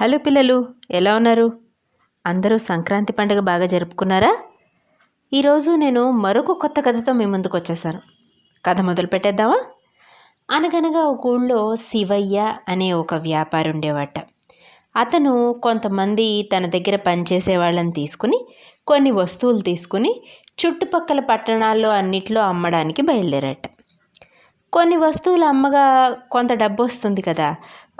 Hello పిల్లలు ఎలా ఉన్నారు? అందరూ సంక్రాంతి పండుగ బాగా జరుపుకున్నారా? ఈరోజు నేను మరొక కొత్త కథతో మీ ముందుకు వచ్చేసాను. కథ మొదలు పెట్టేద్దామా? అనగనగా ఒక ఊళ్ళో శివయ్య అనే ఒక వ్యాపారి ఉండేవాట. అతను కొంతమంది తన దగ్గర పనిచేసే వాళ్ళని తీసుకుని కొన్ని వస్తువులు తీసుకుని చుట్టుపక్కల పట్టణాల్లో అన్నిట్లో అమ్మడానికి బయలుదేరాట. కొన్ని వస్తువులు అమ్మగా కొంత డబ్బు వస్తుంది కదా.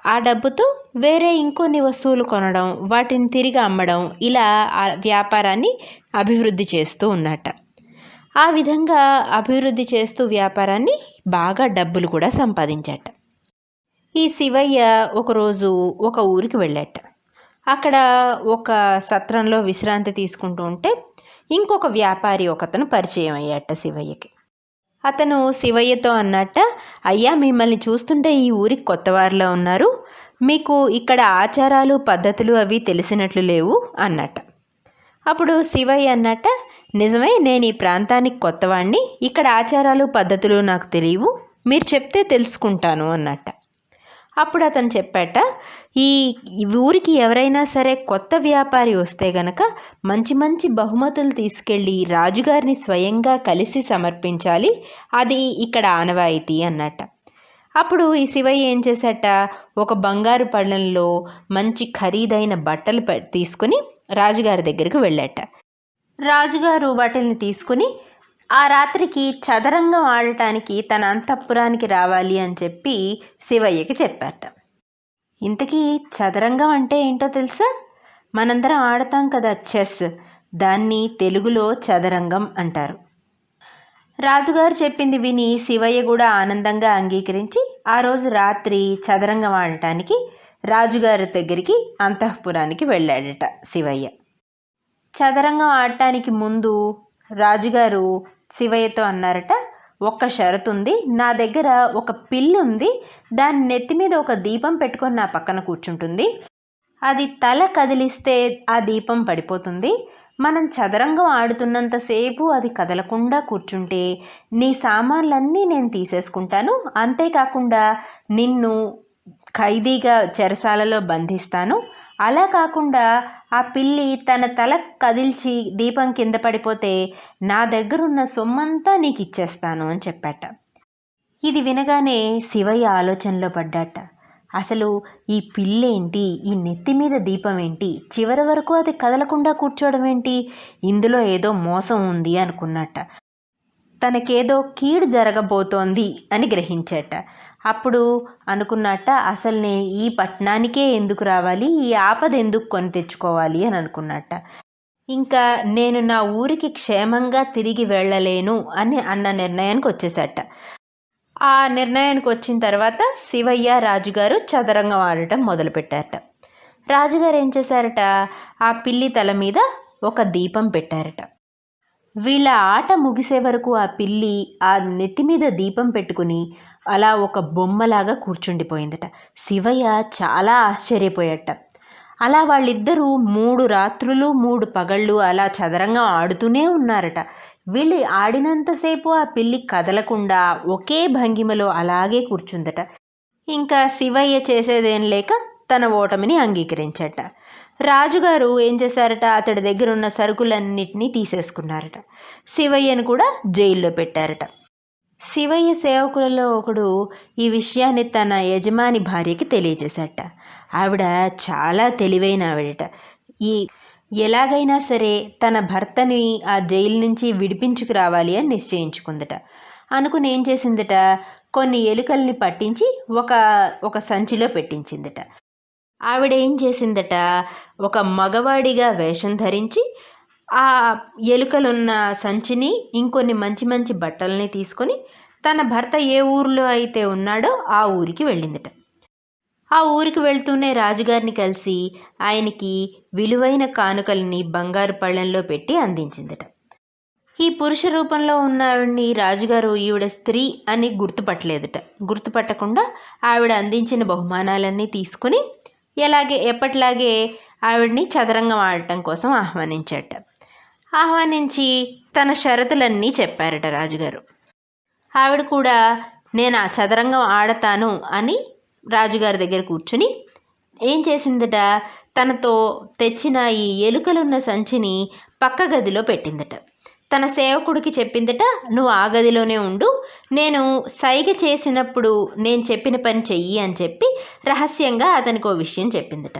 ఆ డబ్బుతో వేరే ఇంకొన్ని వస్తువులు కొనడం వాటిని తిరిగి అమ్మడం ఇలా ఆ వ్యాపారాన్ని అభివృద్ధి చేస్తూ ఉన్నట. ఆ విధంగా అభివృద్ధి చేస్తూ వ్యాపారాన్ని బాగా డబ్బులు కూడా సంపాదించాట. ఈ శివయ్య ఒకరోజు ఒక ఊరికి వెళ్ళాట. అక్కడ ఒక సత్రంలో విశ్రాంతి తీసుకుంటూ ఉంటే ఇంకొక వ్యాపారి ఒకతను పరిచయం అయ్యాట శివయ్యకి. అతను శివయ్యతో అన్నట్ట అయ్యా మిమ్మల్ని చూస్తుంటే ఈ ఊరికి కొత్తవారిలో ఉన్నారు. మీకు ఇక్కడ ఆచారాలు పద్ధతులు అవి తెలిసినట్లు లేవు అన్నట్ట. అప్పుడు శివయ్య అన్నట్ట నిజమే నేను ఈ ప్రాంతానికి కొత్తవాణ్ణి. ఇక్కడ ఆచారాలు పద్ధతులు నాకు తెలియవు. మీరు చెప్తే తెలుసుకుంటాను అన్నట్ట. అప్పుడు అతను చెప్పాట ఈ ఊరికి ఎవరైనా సరే కొత్త వ్యాపారి వస్తే గనక మంచి మంచి బహుమతులు తీసుకెళ్ళి రాజుగారిని స్వయంగా కలిసి సమర్పించాలి అది ఇక్కడ ఆనవాయితీ అన్నట్ట. అప్పుడు ఈ శివయ్య ఏం చేశాట ఒక బంగారు పళ్ళంలో మంచి ఖరీదైన బట్టలు తీసుకుని రాజుగారి దగ్గరికి వెళ్ళాట. రాజుగారు వాటిని తీసుకుని ఆ రాత్రికి చదరంగం ఆడటానికి తన అంతఃపురానికి రావాలి అని చెప్పి శివయ్యకి చెప్పారట. ఇంతకీ చదరంగం అంటే ఏంటో తెలుసా? మనందరం ఆడతాం కదా చెస్ దాన్ని తెలుగులో చదరంగం అంటారు. రాజుగారు చెప్పింది విని శివయ్య కూడా ఆనందంగా అంగీకరించి ఆ రోజు రాత్రి చదరంగం ఆడటానికి రాజుగారి దగ్గరికి అంతఃపురానికి వెళ్ళాడట శివయ్య. చదరంగం ఆడటానికి ముందు రాజుగారు శివయ్యతో అన్నారట ఒక్క షరతు ఉంది నా దగ్గర ఒక పిల్లు ఉంది దాని నెత్తి మీద ఒక దీపం పెట్టుకొని నా పక్కన కూర్చుంటుంది. అది తల కదిలిస్తే ఆ దీపం పడిపోతుంది. మనం చదరంగం ఆడుతున్నంతసేపు అది కదలకుండా కూర్చుంటే నీ సామాన్లన్నీ నేను తీసేసుకుంటాను. అంతేకాకుండా నిన్ను ఖైదీగా చెరసాలలో బంధిస్తాను. అలా కాకుండా ఆ పిల్లి తన తల కదిల్చి దీపం కింద పడిపోతే నా దగ్గరున్న సొమ్మంతా నీకు ఇచ్చేస్తాను అని చెప్పాట. ఇది వినగానే శివయ్య ఆలోచనలో పడ్డాట. అసలు ఈ పిల్లేంటి? ఈ నెత్తి మీద దీపం ఏంటి చివరి వరకు అది కదలకుండా కూర్చోవడం ఏంటి ఇందులో ఏదో మోసం ఉంది అనుకున్నట్ట తనకేదో కీడు జరగబోతోంది అని గ్రహించాట. అప్పుడు అనుకున్నట్ట అసలు నే ఈ పట్టణానికే ఎందుకు రావాలి? ఈ ఆపద ఎందుకు కొని తెచ్చుకోవాలి? అని అనుకున్నట్ట. ఇంకా నేను నా ఊరికి క్షేమంగా తిరిగి వెళ్ళలేను అని అన్న నిర్ణయానికి వచ్చేసట. ఆ నిర్ణయానికి వచ్చిన తర్వాత శివయ్య రాజుగారు చదరంగం ఆడటం మొదలుపెట్టారట. రాజుగారు ఏం చేశారట? ఆ పిల్లి తల మీద ఒక దీపం పెట్టారట. వీళ్ళ ఆట ముగిసే వరకు ఆ పిల్లి ఆ నెత్తి మీద దీపం పెట్టుకుని అలా ఒక బొమ్మలాగా కూర్చుండిపోయిందట. శివయ్య చాలా ఆశ్చర్యపోయాట అలా వాళ్ళిద్దరూ మూడు రాత్రులు మూడు పగళ్ళు అలా చదరంగం ఆడుతూనే ఉన్నారట. వీళ్ళు ఆడినంతసేపు ఆ పిల్లి కదలకుండా ఒకే భంగిమలో అలాగే కూర్చుందట. ఇంకా శివయ్య చేసేదేం లేక తన ఓటమిని అంగీకరించట. రాజుగారు ఏం చేశారట? అతడి దగ్గర ఉన్న సరుకులన్నిటినీ తీసేసుకున్నారట. శివయ్యను కూడా జైల్లో పెట్టారట. శివయ్య సేవకులలో ఒకడు ఈ విషయాన్ని తన యజమాని భార్యకి తెలియజేశాట ఆవిడ చాలా తెలివైన ఆవిడట ఈ ఎలాగైనా సరే తన భర్తని ఆ జైలు నుంచి విడిపించుకు రావాలి అని నిశ్చయించుకుందట. అనుకుని ఏం చేసిందట? కొన్ని ఎలుకల్ని పట్టించి ఒక ఒక సంచిలో పెట్టించిందట. ఆవిడ ఏం చేసిందట? ఒక మగవాడిగా వేషం ధరించి ఆ ఎలుకలున్న సంచిని ఇంకొన్ని మంచి మంచి బట్టల్ని తీసుకొని తన భర్త ఏ ఊరిలో అయితే ఉన్నాడో ఆ ఊరికి వెళ్ళిందట. ఆ ఊరికి వెళ్తూనే రాజుగారిని కలిసి ఆయనకి విలువైన కానుకల్ని బంగారు పళ్ళెంలో పెట్టి అందించిందట. ఈ పురుష రూపంలో ఉన్న ఆవిడ్ని రాజుగారు ఈవిడ స్త్రీ అని గుర్తుపట్టలేదట. గుర్తుపట్టకుండా ఆవిడ అందించిన బహుమానాలన్నీ తీసుకుని ఎలాగే ఎప్పటిలాగే ఆవిడ్ని చదరంగం ఆడటం కోసం ఆహ్వానించాట. ఆహ్వానించి తన షరతులన్నీ చెప్పారట రాజుగారు. ఆవిడ కూడా నేను ఆ చదరంగం ఆడతాను అని రాజుగారి దగ్గర కూర్చుని ఏం చేసిందట? తనతో తెచ్చిన ఈ ఎలుకలున్న సంచిని పక్క గదిలో పెట్టిందట. తన సేవకుడికి చెప్పిందట నువ్వు ఆ గదిలోనే ఉండు నేను సైగ చేసినప్పుడు నేను చెప్పిన పని చెయ్యి అని చెప్పి రహస్యంగా అతనికి ఓ విషయం చెప్పిందట.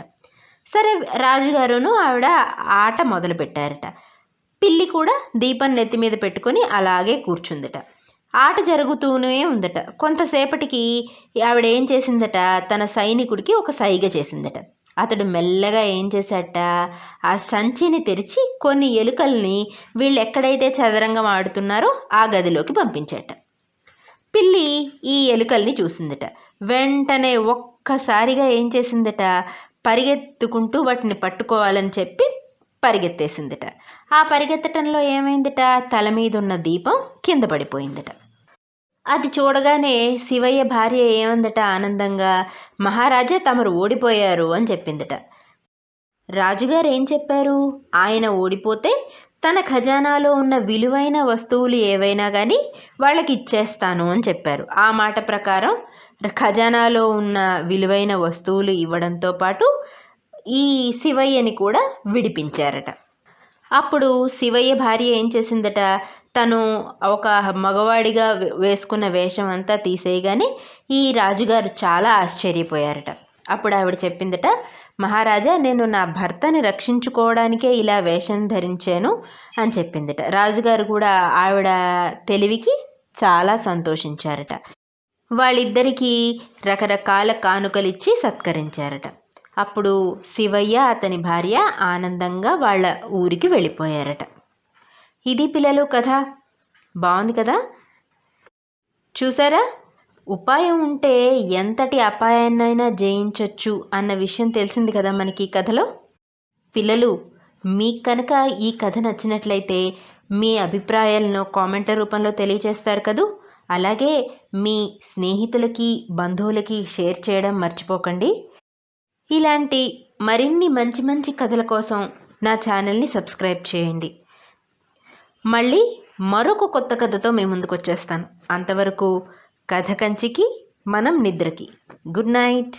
సరే రాజుగారును ఆవిడ ఆట మొదలుపెట్టారట. పిల్లి కూడా దీపం నెత్తి మీద పెట్టుకొని అలాగే కూర్చుందట. ఆట జరుగుతూనే ఉందట. కొంతసేపటికి ఆవిడ ఏం చేసిందట? తన సైనికుడికి ఒక సైగ చేసిందట. అతడు మెల్లగా ఏం చేశాట ఆ సంచిని తెరిచి కొన్ని ఎలుకల్ని వీళ్ళు ఎక్కడైతే చదరంగం ఆడుతున్నారో ఆ గదిలోకి పంపించాట పిల్లి ఈ ఎలుకల్ని చూసిందట. వెంటనే ఒక్కసారిగా ఏం చేసిందట? పరిగెత్తుకుంటూ వాటిని పట్టుకోవాలని చెప్పి పరిగెత్తేసిందట. ఆ పరిగెత్తటంలో ఏమైందట? తల మీద ఉన్న దీపం కింద పడిపోయిందట. అది చూడగానే శివయ్య భార్య ఏమందట ఆనందంగా మహారాజా తమరు ఓడిపోయారు అని చెప్పిందట. రాజుగారు ఏం చెప్పారు? ఆయన ఓడిపోతే తన ఖజానాలో ఉన్న విలువైన వస్తువులు ఏవైనా కానీ వాళ్ళకి ఇచ్చేస్తాను అని చెప్పారు. ఆ మాట ప్రకారం ఖజానాలో ఉన్న విలువైన వస్తువులు ఇవ్వడంతో పాటు ఈ శివయ్యని కూడా విడిపించారట. అప్పుడు శివయ్య భార్య ఏం చేసిందట? తను ఒక మగవాడిగా వేసుకున్న వేషం అంతా తీసేయగానే ఈ రాజుగారు చాలా ఆశ్చర్యపోయారట. అప్పుడు ఆవిడ చెప్పిందట మహారాజా నేను నా భర్తని రక్షించుకోవడానికే ఇలా వేషం ధరించాను అని చెప్పిందట. రాజుగారు కూడా ఆవిడ తెలివికి చాలా సంతోషించారట. వాళ్ళిద్దరికీ రకరకాల కానుకలిచ్చి సత్కరించారట. అప్పుడు శివయ్య అతని భార్య ఆనందంగా వాళ్ళ ఊరికి వెళ్ళిపోయారట. ఇది పిల్లలు కథ. బాగుంది కదా? చూసారా? ఉపాయం ఉంటే ఎంతటి అపాయాన్నైనా జయించవచ్చు అన్న విషయం తెలిసింది కదా మనకి ఈ కథలో? పిల్లలు మీకు కనుక ఈ కథ నచ్చినట్లయితే మీ అభిప్రాయాలను కామెంట్ రూపంలో తెలియజేస్తారు కదూ. అలాగే మీ స్నేహితులకి బంధువులకి షేర్ చేయడం మర్చిపోకండి. ఇలాంటి మరిన్ని మంచి మంచి కథల కోసం నా ఛానల్ని సబ్స్క్రైబ్ చేయండి. మళ్ళీ మరొక కొత్త కథతో మీ ముందుకు వచ్చేస్తాను అంతవరకు కథ కంచికి మనం నిద్రకి. Good night.